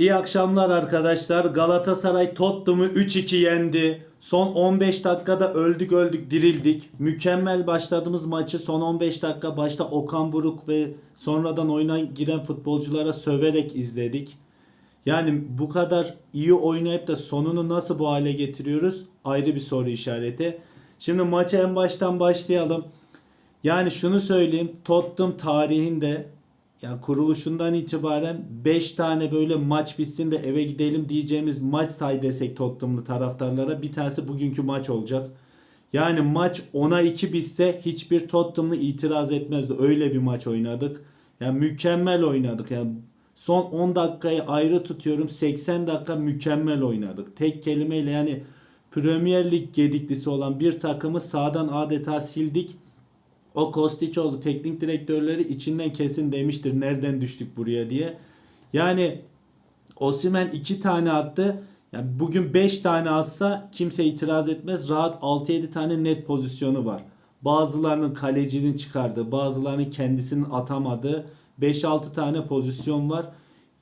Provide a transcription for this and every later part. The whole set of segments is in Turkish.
İyi akşamlar arkadaşlar. Galatasaray Tottenham'ı 3-2 yendi. Son 15 dakikada öldük öldük dirildik. Mükemmel başladığımız maçı son 15 dakika başta Okan Buruk ve sonradan oyuna giren futbolculara söverek izledik. Yani bu kadar iyi oynayıp da sonunu nasıl bu hale getiriyoruz? Ayrı bir soru işareti. Şimdi maça en baştan başlayalım. Yani şunu söyleyeyim. Tottenham tarihinde yani kuruluşundan itibaren 5 tane böyle maç bitsin de eve gidelim diyeceğimiz maç say desek Tottenham'lı taraftarlara bir tanesi bugünkü maç olacak. Yani maç 10'a 2 bitse hiçbir Tottenham'lı itiraz etmezdi. Öyle bir maç oynadık. Yani mükemmel oynadık. Yani son 10 dakikayı ayrı tutuyorum. 80 dakika mükemmel oynadık. Tek kelimeyle yani Premier Lig gediklisi olan bir takımı sağdan adeta sildik. O Kostiçoğlu teknik direktörleri içinden kesin demiştir nereden düştük buraya diye. Yani Osimhen 2 tane attı. Yani bugün 5 tane atsa kimse itiraz etmez. Rahat 6-7 tane net pozisyonu var. Bazılarının kalecinin çıkardığı, bazılarının kendisinin atamadığı 5-6 tane pozisyon var.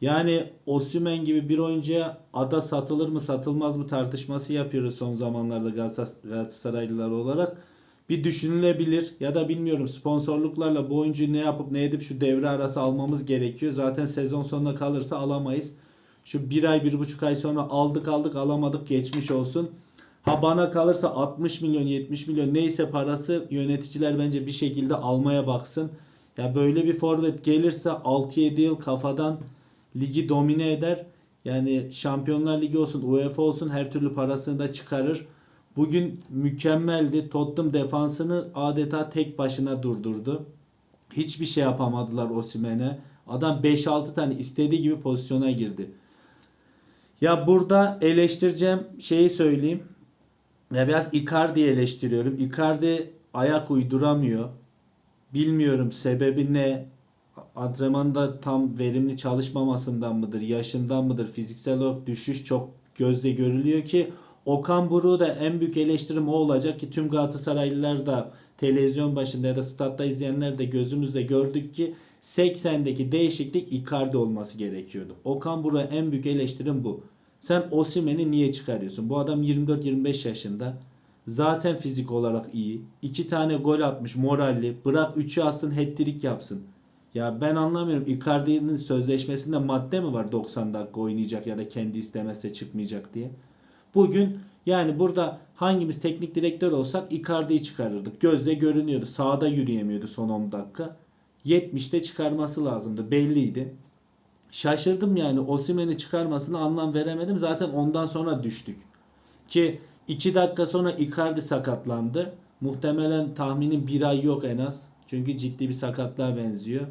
Yani Osimhen gibi bir oyuncuya ada satılır mı satılmaz mı tartışması yapıyoruz son zamanlarda Galatasaray- Galatasaraylılar olarak bir düşünülebilir ya da bilmiyorum sponsorluklarla bu oyuncuyu ne yapıp ne edip şu devre arası almamız gerekiyor. Zaten sezon sonuna kalırsa alamayız. Şu bir ay bir buçuk ay sonra aldık aldık alamadık geçmiş olsun. Ha bana kalırsa 60 milyon 70 milyon neyse parası yöneticiler bence bir şekilde almaya baksın. Ya böyle bir forvet gelirse 6-7 yıl kafadan ligi domine eder. Yani Şampiyonlar Ligi olsun, UEFA olsun her türlü parasını da çıkarır. Bugün mükemmeldi. Tottenham defansını adeta tek başına durdurdu. Hiçbir şey yapamadılar Osimhen'e. Adam 5-6 tane istediği gibi pozisyona girdi. Ya burada eleştireceğim şeyi söyleyeyim. Ya biraz Icardi'yi eleştiriyorum. Icardi ayak uyduramıyor. Bilmiyorum sebebi ne? Antrenmanda tam verimli çalışmamasından mıdır? Yaşından mıdır? Fiziksel olarak düşüş çok gözle görülüyor ki Okan Buruk'u da en büyük eleştirim o olacak ki tüm Galatasaraylılar da televizyon başında ya da statta izleyenler de gözümüzde gördük ki 80'deki değişiklik Icardi olması gerekiyordu. Okan Buruk'a en büyük eleştirim bu. Sen Osimhen'i niye çıkarıyorsun? Bu adam 24-25 yaşında. Zaten fizik olarak iyi. İki tane gol atmış moralli. Bırak 3'ü alsın hat-trick yapsın. Ya ben anlamıyorum. Icardi'nin sözleşmesinde madde mi var 90 dakika oynayacak ya da kendi istemezse çıkmayacak diye. Bugün yani burada hangimiz teknik direktör olsak Icardi'yi çıkarırdık. Gözle görünüyordu. Sağda yürüyemiyordu son 10 dakika. 70'te çıkarması lazımdı. Belliydi. Şaşırdım yani Osimhen'i çıkarmasına anlam veremedim. Zaten ondan sonra düştük. Ki 2 dakika sonra Icardi sakatlandı. Muhtemelen tahminim bir ay yok en az. Çünkü ciddi bir sakatlığa benziyor.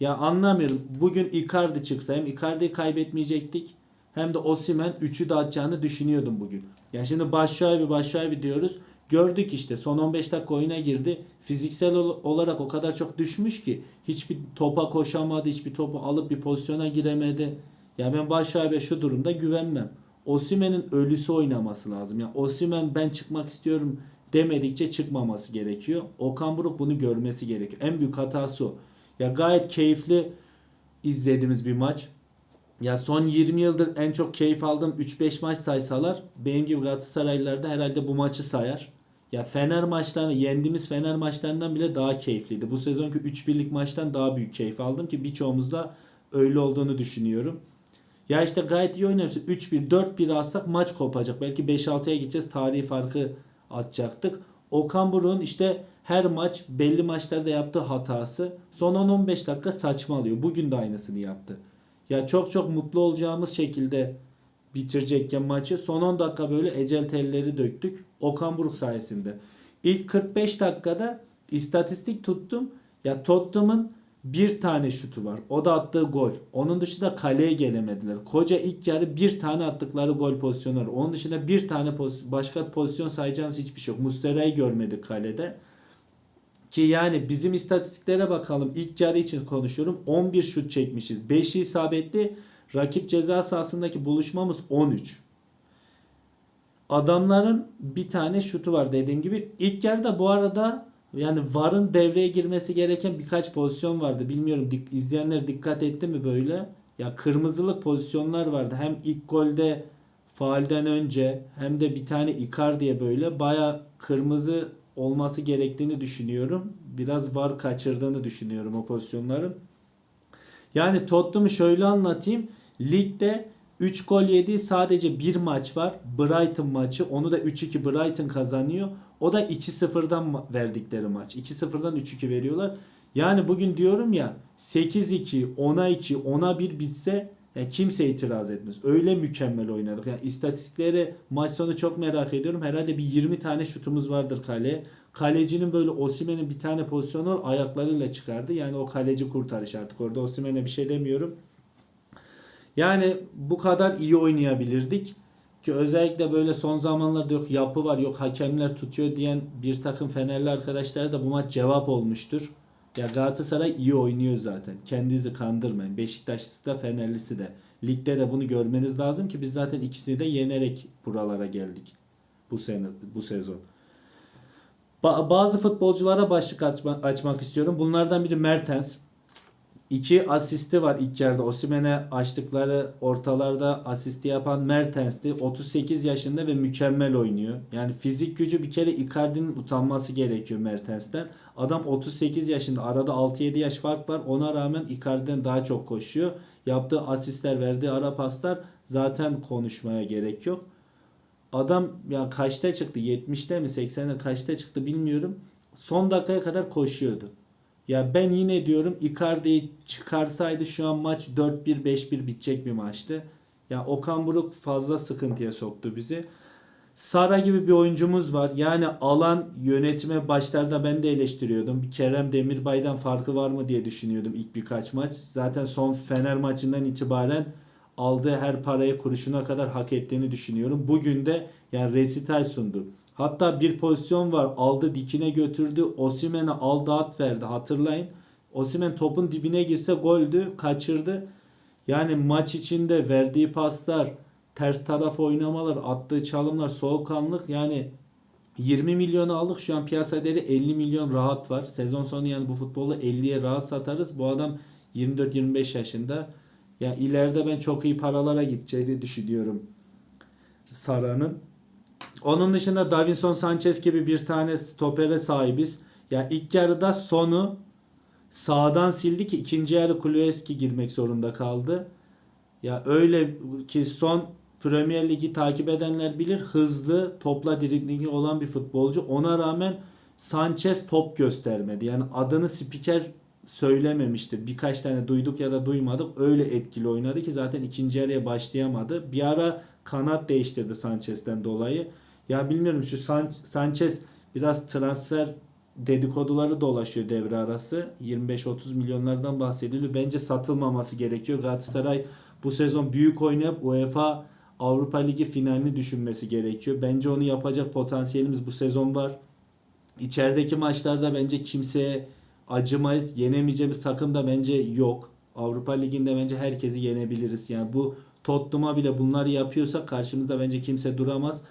Ya anlamıyorum. Bugün Icardi çıksa hem Icardi'yi kaybetmeyecektik hem de Osimhen 3'ü de atacağını düşünüyordum bugün. Ya şimdi Başşuabi Başşuabi diyoruz. Gördük işte son 15 dakika oyuna girdi. Fiziksel ol- olarak o kadar çok düşmüş ki hiçbir topa koşamadı, hiçbir topu alıp bir pozisyona giremedi. Ya ben Başşuabi'ye şu durumda güvenmem. Osimhen'in ölüsü oynaması lazım. Ya Osimhen ben çıkmak istiyorum demedikçe çıkmaması gerekiyor. Okan Buruk bunu görmesi gerekiyor. En büyük hatası o. Ya gayet keyifli izlediğimiz bir maç. Ya son 20 yıldır en çok keyif aldığım 3-5 maç saysalar benim gibi Galatasaraylılar da herhalde bu maçı sayar. Ya Fener maçlarını yendiğimiz Fener maçlarından bile daha keyifliydi. Bu sezonki 3-1'lik maçtan daha büyük keyif aldım ki birçoğumuz da öyle olduğunu düşünüyorum. Ya işte gayet iyi oynuyorsun. 3-1, 4-1 alsak maç kopacak. Belki 5-6'ya gideceğiz. Tarihi farkı atacaktık. Okan Buruk'un işte her maç belli maçlarda yaptığı hatası son 10-15 dakika saçmalıyor. Bugün de aynısını yaptı. Ya çok çok mutlu olacağımız şekilde bitirecekken maçı son 10 dakika böyle ecel telleri döktük. Okan Buruk sayesinde. İlk 45 dakikada istatistik tuttum. Ya Tottenham'ın bir tane şutu var. O da attığı gol. Onun dışında kaleye gelemediler. Koca ilk yarı bir tane attıkları gol pozisyonu var. Onun dışında bir tane poz- başka pozisyon sayacağımız hiçbir şey yok. Mustera'yı görmedik kalede. Ki yani bizim istatistiklere bakalım. İlk yarı için konuşuyorum. 11 şut çekmişiz. 5'i isabetli. Rakip ceza sahasındaki buluşmamız 13. Adamların bir tane şutu var dediğim gibi. İlk yarıda bu arada yani VAR'ın devreye girmesi gereken birkaç pozisyon vardı. Bilmiyorum dik, izleyenler dikkat etti mi böyle? ya kırmızılık pozisyonlar vardı. Hem ilk golde faalden önce hem de bir tane Icardi'ye böyle baya kırmızı olması gerektiğini düşünüyorum. Biraz var kaçırdığını düşünüyorum o pozisyonların. Yani Tottenham'ı şöyle anlatayım. Ligde 3 gol yediği sadece bir maç var. Brighton maçı. Onu da 3-2 Brighton kazanıyor. O da 2-0'dan ma- verdikleri maç. 2-0'dan 3-2 veriyorlar. Yani bugün diyorum ya 8-2, 10'a 2, 10'a 1 bitse ya kimse itiraz etmez. Öyle mükemmel oynadık. Yani istatistikleri maç sonu çok merak ediyorum. Herhalde bir 20 tane şutumuz vardır kaleye. Kalecinin böyle Osimhen'in bir tane pozisyonu var, ayaklarıyla çıkardı. Yani o kaleci kurtarış artık. Orada Osimhen'e bir şey demiyorum. Yani bu kadar iyi oynayabilirdik. Ki özellikle böyle son zamanlarda yok yapı var yok hakemler tutuyor diyen bir takım Fenerli arkadaşlar da bu maç cevap olmuştur. Ya Galatasaray iyi oynuyor zaten. Kendinizi kandırmayın. Beşiktaşlısı da Fenerlisi de. Ligde de bunu görmeniz lazım ki biz zaten ikisini de yenerek buralara geldik. Bu sene bu sezon. Ba- bazı futbolculara başlık açma- açmak istiyorum. Bunlardan biri Mertens. İki asisti var ilk yarıda. Osimhen'e açtıkları ortalarda asisti yapan Mertens'ti. 38 yaşında ve mükemmel oynuyor. Yani fizik gücü bir kere Icardi'nin utanması gerekiyor Mertens'ten. Adam 38 yaşında. Arada 6-7 yaş fark var. Ona rağmen Icardi'den daha çok koşuyor. Yaptığı asistler, verdiği ara paslar zaten konuşmaya gerek yok. Adam ya kaçta çıktı? 70'te mi 80'de kaçta çıktı bilmiyorum. Son dakikaya kadar koşuyordu. Ya ben yine diyorum Icardi'yi çıkarsaydı şu an maç 4-1 5-1 bitecek bir maçtı. Ya Okan Buruk fazla sıkıntıya soktu bizi. Sara gibi bir oyuncumuz var. Yani alan yönetime başlarda ben de eleştiriyordum. Kerem Demirbay'dan farkı var mı diye düşünüyordum ilk birkaç maç. Zaten son Fener maçından itibaren aldığı her parayı kuruşuna kadar hak ettiğini düşünüyorum. Bugün de yani resital sundu. Hatta bir pozisyon var. Aldı dikine götürdü. Osimhen'e aldı at verdi. Hatırlayın. Osimhen topun dibine girse goldü. Kaçırdı. Yani maç içinde verdiği paslar, ters taraf oynamalar, attığı çalımlar, soğukkanlık yani 20 milyonu aldık. Şu an piyasa değeri 50 milyon rahat var. Sezon sonu yani bu futbolu 50'ye rahat satarız. Bu adam 24-25 yaşında. Ya ileride ben çok iyi paralara gideceğini düşünüyorum Sara'nın. Onun dışında Davinson Sanchez gibi bir tane stopere sahibiz. Ya ilk yarıda sonu sağdan sildi ki ikinci yarı Kuleski girmek zorunda kaldı. Ya öyle ki son Premier Ligi takip edenler bilir hızlı topla driblingi olan bir futbolcu. Ona rağmen Sanchez top göstermedi. Yani adını spiker söylememiştir. Birkaç tane duyduk ya da duymadık. Öyle etkili oynadı ki zaten ikinci yarıya başlayamadı. Bir ara kanat değiştirdi Sanchez'ten dolayı. Ya bilmiyorum şu San- Sanchez biraz transfer dedikoduları dolaşıyor devre arası. 25-30 milyonlardan bahsediliyor. Bence satılmaması gerekiyor. Galatasaray bu sezon büyük oynayıp UEFA Avrupa Ligi finalini düşünmesi gerekiyor. Bence onu yapacak potansiyelimiz bu sezon var. İçerideki maçlarda bence kimseye acımayız. Yenemeyeceğimiz takım da bence yok. Avrupa Ligi'nde bence herkesi yenebiliriz. Yani bu Tottenham'a bile bunları yapıyorsak karşımızda bence kimse duramaz.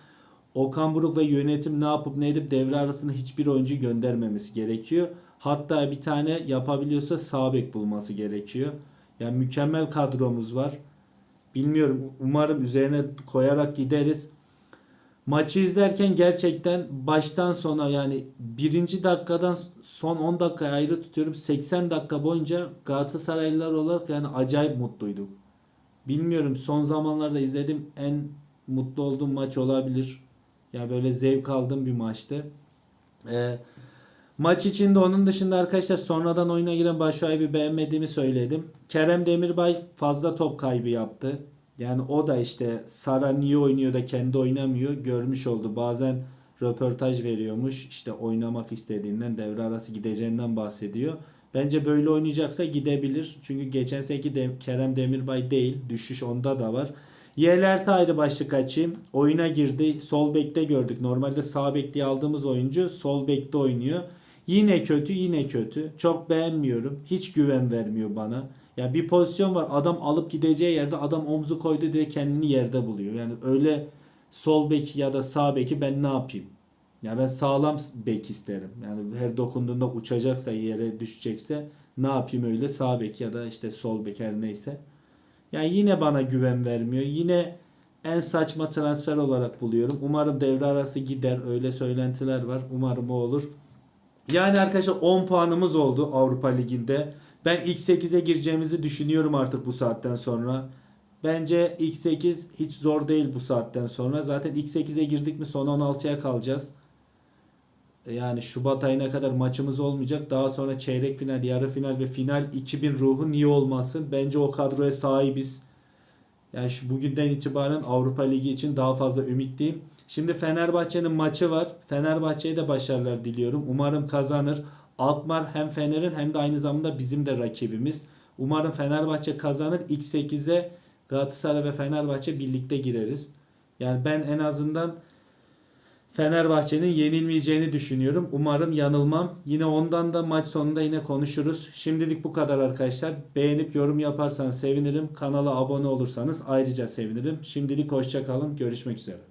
Okan Buruk ve yönetim ne yapıp ne edip devre arasında hiçbir oyuncu göndermemesi gerekiyor. Hatta bir tane yapabiliyorsa sağ bek bulması gerekiyor. Yani mükemmel kadromuz var. Bilmiyorum umarım üzerine koyarak gideriz. Maçı izlerken gerçekten baştan sona yani birinci dakikadan son 10 dakika ayrı tutuyorum. 80 dakika boyunca Galatasaraylılar olarak yani acayip mutluyduk. Bilmiyorum son zamanlarda izlediğim en mutlu olduğum maç olabilir. Ya böyle zevk aldığım bir maçtı. Ee, maç içinde onun dışında arkadaşlar sonradan oyuna giren Başakşehir'i beğenmediğimi söyledim. Kerem Demirbay fazla top kaybı yaptı. Yani o da işte Sara niye oynuyor da kendi oynamıyor görmüş oldu. Bazen röportaj veriyormuş. işte oynamak istediğinden devre arası gideceğinden bahsediyor. Bence böyle oynayacaksa gidebilir. Çünkü geçen seneki de Kerem Demirbay değil. Düşüş onda da var. Yerlerde ayrı başlık açayım. Oyuna girdi. Sol bekte gördük. Normalde sağ bek diye aldığımız oyuncu sol bekte oynuyor. Yine kötü yine kötü. Çok beğenmiyorum. Hiç güven vermiyor bana. Ya bir pozisyon var. Adam alıp gideceği yerde adam omzu koydu diye kendini yerde buluyor. Yani öyle sol bek ya da sağ beki ben ne yapayım? Ya ben sağlam bek isterim. Yani her dokunduğunda uçacaksa yere düşecekse ne yapayım öyle sağ bek ya da işte sol bek her neyse. Yani yine bana güven vermiyor. Yine en saçma transfer olarak buluyorum. Umarım devre arası gider. Öyle söylentiler var. Umarım o olur. Yani arkadaşlar 10 puanımız oldu Avrupa Ligi'nde. Ben ilk 8'e gireceğimizi düşünüyorum artık bu saatten sonra. Bence ilk 8 hiç zor değil bu saatten sonra. Zaten ilk 8'e girdik mi son 16'ya kalacağız. Yani Şubat ayına kadar maçımız olmayacak. Daha sonra çeyrek final, yarı final ve final 2000 ruhu niye olmasın? Bence o kadroya sahibiz. Yani şu bugünden itibaren Avrupa Ligi için daha fazla ümitliyim. Şimdi Fenerbahçe'nin maçı var. Fenerbahçe'ye de başarılar diliyorum. Umarım kazanır. Alkmaar hem Fener'in hem de aynı zamanda bizim de rakibimiz. Umarım Fenerbahçe kazanır. İlk 8'e Galatasaray ve Fenerbahçe birlikte gireriz. Yani ben en azından Fenerbahçe'nin yenilmeyeceğini düşünüyorum. Umarım yanılmam. Yine ondan da maç sonunda yine konuşuruz. Şimdilik bu kadar arkadaşlar. Beğenip yorum yaparsanız sevinirim. Kanala abone olursanız ayrıca sevinirim. Şimdilik hoşça kalın. Görüşmek üzere.